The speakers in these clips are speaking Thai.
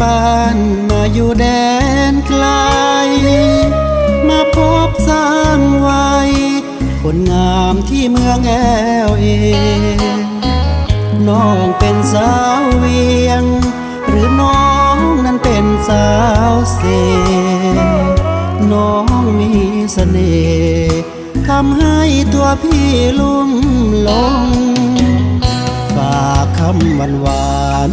บ้านมาอยู่แดนไกล มาพบสร้างไว้คนงามที่เมืองแอลเอ น้องเป็นสาวเวียง หรือน้องนั้นเป็นสาวเส น้องมีเสน่ห์ทำให้ตัวพี่ลุ่มหลง ฝากคำหวานหวาน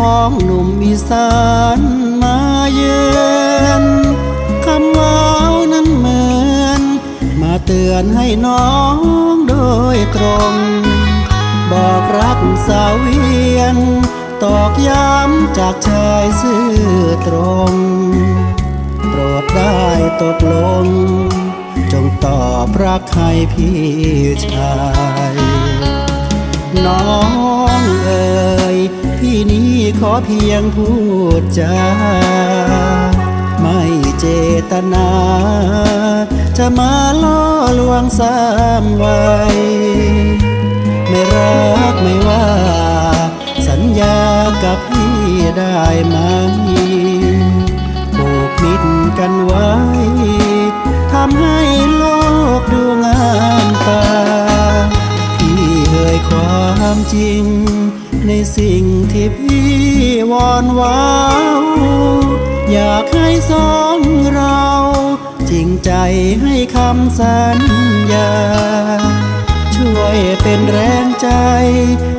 ของหนุ่มอีสานมาเยือนคำเว้านั้นเหมือน มาเตือนให้น้องโดยตรง บอกรักสาวเวียงตอกย้ำจากชายซื่อตรง โปรดได้ตกลง จงตอบรักให้พี่ชาย น้อง เพียงพูดจาไม่เจตนา จะมาล่อลวงสามไว้ไม่รักไม่ว่า สัญญากับพี่ได้ไหมผูกมิตรกันไว้ทำให้โลกดูงามตาพี่เอ่ยความจริงในสิ่งที่พี่ วอนวาวอยากให้สองเรา จริงใจให้คำสัญญา ช่วยเป็นแรงใจ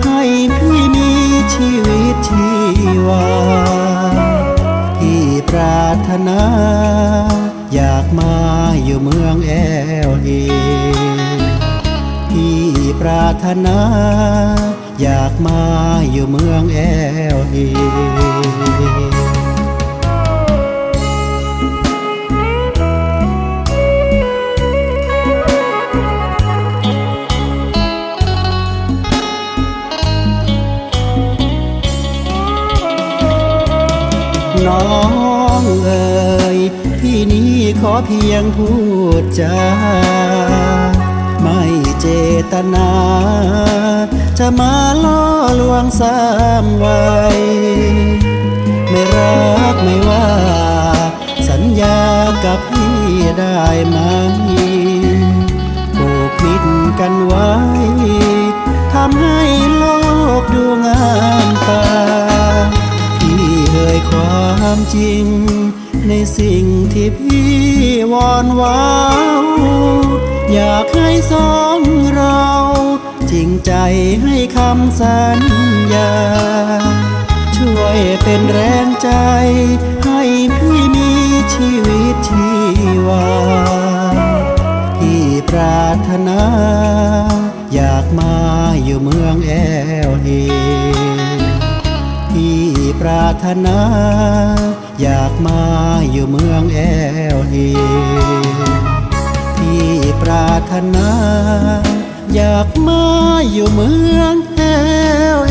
ให้พี่มีชีวิตชีวาพี่ปรารถนา อยากมาอยู่เมืองแอลเอพี่ปรารถนา อยากมาอยู่เมืองแอลเอน้องเอ๋ยพี่นี้ขอเพียงพูดจาไม่เจตนา จะมาล่อลวงสามไว้ไม่รักไม่ว่า สัญญากับพี่ได้ไหมผูกมิตรกันไว้ทำให้โลกดูงามตาพี่เอ่ยความจริง ในสิ่งที่พี่วอนว้าวอยากให้สองเรา จริงใจให้คำสัญญา ช่วยเป็นแรงใจ ให้พี่มีชีวิตชีวา พี่ปรารถนา อยากมาอยู่เมืองแอลเอพี่ปรารถนา อยากมาอยู่เมืองแอลเอพี่ปรารถนา อยากมาอยู่เมืองแอลเอ